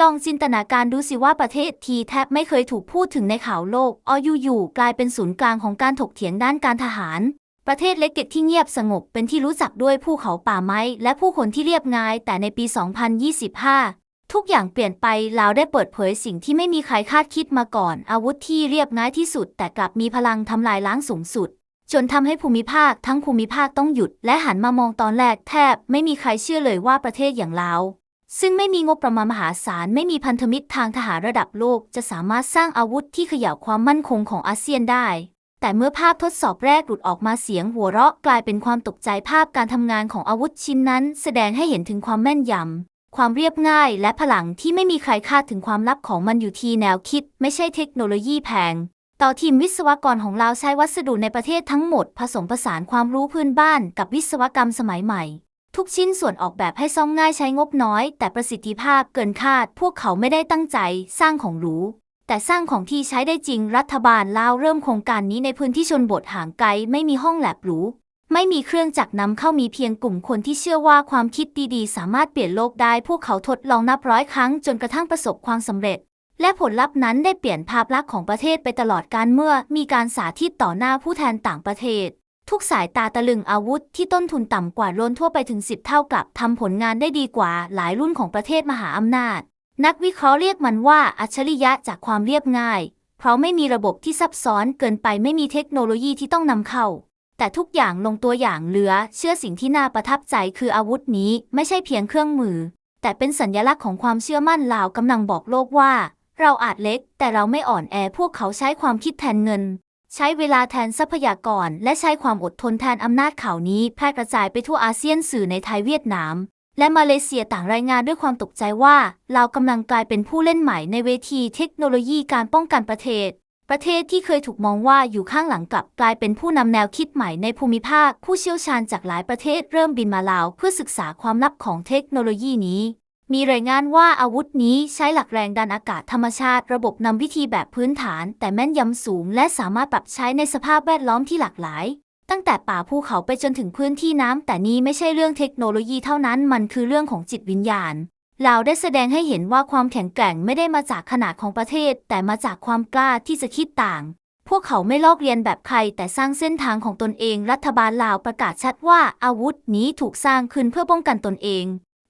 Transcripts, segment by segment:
ลองจินตนาการดูสิว่าประเทศที่แทบไม่เคยถูกพูดถึงในข่าวโลกออยู่ๆกลายเป็นศูนย์กลางของการถกเถียงด้านการทหาร ประเทศเล็กๆที่เงียบสงบเป็นที่รู้จักด้วยภูเขาป่าไม้ และผู้คนที่เรียบง่าย แต่ในปี 2025 ทุกอย่างเปลี่ยนไปลาวได้เปิดเผยสิ่งที่ไม่มีใครคาดคิดมาก่อน อาวุธที่เรียบง่ายที่สุด แต่กลับมีพลังทำลายล้างสูงสุด จนทำให้ภูมิภาคทั้งภูมิภาคต้องหยุด และหันมามองตอนแรกแทบ ไม่มีใครเชื่อเลยว่าประเทศอย่างลาว ซึ่งไม่มีงบประมาณมหาศาลไม่มีพันธมิตรทางทหารระดับโลก จะสามารถสร้างอาวุธที่เขย่าความมั่นคงของอาเซียนได้ แต่เมื่อภาพทดสอบแรกหลุดออกมาเสียงหัวเราะกลายเป็นความตกใจภาพการทำงานของอาวุธชิ้นนั้น แสดงให้เห็นถึงความแม่นยำความเรียบง่าย และพลังที่ไม่มีใครคาดถึงความลับของมันอยู่ที่แนวคิด ไม่ใช่เทคโนโลยีแพงต่อทีมวิศวกรของเราใช้วัสดุในประเทศทั้งหมด ผสมผสานความรู้พื้นบ้านกับวิศวกรรมสมัยใหม่ ทุกชิ้นส่วนออกแบบให้ซ่อมง่ายใช้งบน้อย แต่ประสิทธิภาพเกินคาด พวกเขาไม่ได้ตั้งใจสร้างของหรูแต่สร้างของที่ใช้ได้จริงรัฐบาลลาวเริ่มโครงการนี้ในพื้นที่ชนบทห่างไกลไม่มีห้องแลบหรูไม่มีเครื่องจักรนำเข้ามีเพียงกลุ่มคนที่เชื่อว่าความคิดดีๆ สามารถเปลี่ยนโลกได้ พวกเขาทดลองนับร้อยครั้งจนกระทั่งประสบความสำเร็จ และผลลัพธ์นั้นได้เปลี่ยนภาพลักษณ์ของประเทศไปตลอดการเมื่อมีการสาธิตต่อหน้าผู้แทนต่างประเทศ ทุกสายตาตะลึงอาวุธที่ต้นทุนต่ำกว่าโลนทั่วไปถึง 10 เท่ากลับทำผลงานได้ดีกว่าหลายรุ่นของประเทศมหาอำนาจ นักวิเคราะห์เรียกมันว่าอัจฉริยะจากความเรียบง่าย เพราะไม่มีระบบที่ซับซ้อนเกินไปไม่มีเทคโนโลยีที่ต้องนำเข้า แต่ทุกอย่างลงตัวอย่างเหลือ เชื่อสิ่งที่น่าประทับใจคืออาวุธนี้ไม่ใช่เพียงเครื่องมือ แต่เป็นสัญลักษณ์ของความเชื่อมั่นลาวกำลังบอกโลกว่า เราอาจเล็ก แต่เราไม่อ่อนแอพวกเขาใช้ความคิดแทนเงิน ใช้เวลาแทนทรัพยากร และใช้ความอดทนแทนอำนาจข่าวนี้แพร่กระจายไปทั่วอาเซียนสื่อในไทยเวียดนาม และมาเลเซียต่างรายงานด้วยความตกใจว่าเรากำลังกลายเป็นผู้เล่นใหม่ในเวทีเทคโนโลยีการป้องกันประเทศ ประเทศที่เคยถูกมองว่าอยู่ข้างหลังกลับกลายเป็นผู้นำแนวคิดใหม่ในภูมิภาค ผู้เชี่ยวชาญจากหลายประเทศเริ่มบินมาลาวเพื่อศึกษาความลับของเทคโนโลยีนี้ มีรายงานว่าอาวุธนี้ใช้หลักแรงดันอากาศธรรมชาติ ระบบนำวิธีแบบพื้นฐาน แต่แม่นยำสูง และสามารถปรับใช้ในสภาพแวดล้อมที่หลากหลาย ตั้งแต่ป่าภูเขาไปจนถึงพื้นที่น้ำแต่นี้ไม่ใช่เรื่องเทคโนโลยีเท่านั้น มันคือเรื่องของจิตวิญญาณลาวได้แสดงให้เห็นว่าความแข็งแกร่งไม่ได้มาจากขนาดของประเทศ แต่มาจากความกล้าที่จะคิดต่าง พวกเขาไม่ลอกเรียนแบบใคร แต่สร้างเส้นทางของตนเอง รัฐบาลลาวประกาศชัดว่าอาวุธนี้ถูกสร้างขึ้นเพื่อป้องกันตนเอง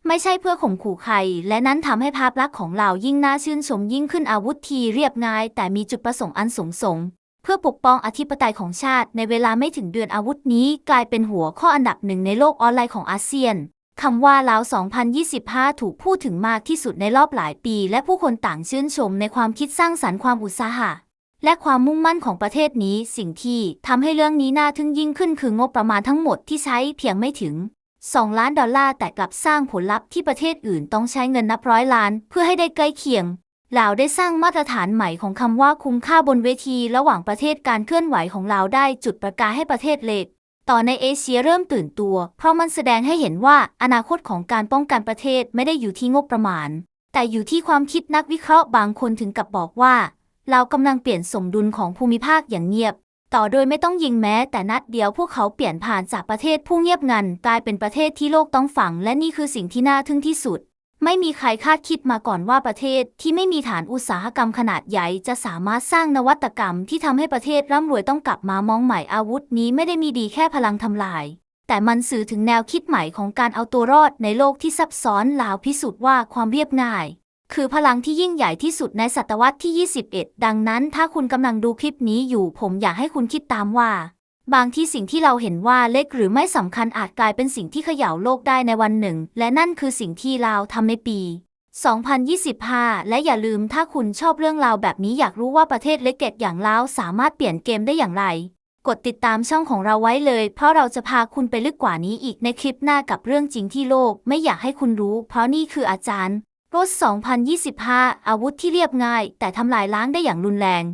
ไม่ใช่เพื่อข่มขู่ใคร และนั้นทำให้ภาพลักษณ์ของลายิ่งน่าชื่นชมยิ่งขึ้นอาวุธทีเรียบง่าย แต่มีจุดประสงค์อันสูงส่งเพื่อปกป้องอธิปไตยของชาติ ในเวลาไม่ถึงเดือนอาวุธนี้ กลายเป็นหัวข้ออันดับหนึ่งในโลกออนไลน์ของอาเซียนคำว่าลาว 2025 ถูกพูดถึงมากที่สุดในรอบหลายปี และผู้คนต่างชื่นชมในความคิดสร้างสรรค์ความอุตสาหะ และความมุ่งมั่นของประเทศนี้ สิ่งที่ทำให้เรื่องนี้น่าทึ่งยิ่งขึ้นคืองบประมาณทั้งหมดที่ใช้เพียงไม่ถึง 2 ล้านดอลลาร์แต่กลับสร้างผลลัพธ์ที่ประเทศอื่นต้องใช้เงินนับร้อยล้าน เพื่อให้ได้ใกล้เคียงลาวได้สร้างมาตรฐานใหม่ของคำว่าคุ้มค่าบนเวทีระหว่างประเทศการเคลื่อนไหวของลาวได้จุดประกายให้ประเทศเล็กต่อในเอเชียเริ่มตื่นตัว เพราะมันแสดงให้เห็นว่าอนาคตของการป้องกันประเทศไม่ได้อยู่ที่งบประมาณ แต่อยู่ที่ความคิดนักวิเคราะห์บางคนถึงกับบอกว่าเรากำลังเปลี่ยนสมดุลของภูมิภาคอย่างเงียบ ต่อโดยไม่ต้องยิงแม้ แต่นัดเดียวพวกเขาเปลี่ยนผ่านจากประเทศผู้เงียบงันกลายเป็นประเทศที่โลกต้องฝัง และนี่คือสิ่งที่น่าทึ่งที่สุด ไม่มีใครคาดคิดมาก่อนว่าประเทศที่ไม่มีฐานอุตสาหกรรมขนาดใหญ่ จะสามารถสร้างนวัตกรรมที่ทำให้ประเทศร่ำรวยต้องกลับมามองใหม่อาวุธนี้ไม่ได้มีดีแค่พลังทำลาย แต่มันสื่อถึงแนวคิดใหม่ของการเอาตัวรอดในโลกที่ซับซ้อนลาวพิสูจน์ว่าความเรียบง่าย คือพลังที่ยิ่งใหญ่ที่สุดในศตวรรษที่ 21 ดังนั้นถ้าคุณกำลังดูคลิปนี้อยู่ ผมอยากให้คุณคิดตามว่า บางที่สิ่งที่เราเห็นว่าเล็กหรือไม่สำคัญอาจกลายเป็นสิ่งที่เขย่าโลกได้ในวันหนึ่ง และนั่นคือสิ่งที่ลาทำในปี 2025 และอย่าลืมถ้าคุณชอบเรื่องราวแบบนี้อยากรู้ว่าประเทศเล็กๆอย่างลาสามารถเปลี่ยนเกมได้อย่างไร กดติดตามช่องของเราไว้เลย เพราะเราจะพาคุณไปลึกกว่านี้อีกในคลิปหน้ากับเรื่องจริงที่โลก ไม่อยากให้คุณรู้ เพราะนี่คืออาจารย์ รถ2025 อาวุธที่เรียบง่าย แต่ทำลายล้างได้อย่างรุนแรง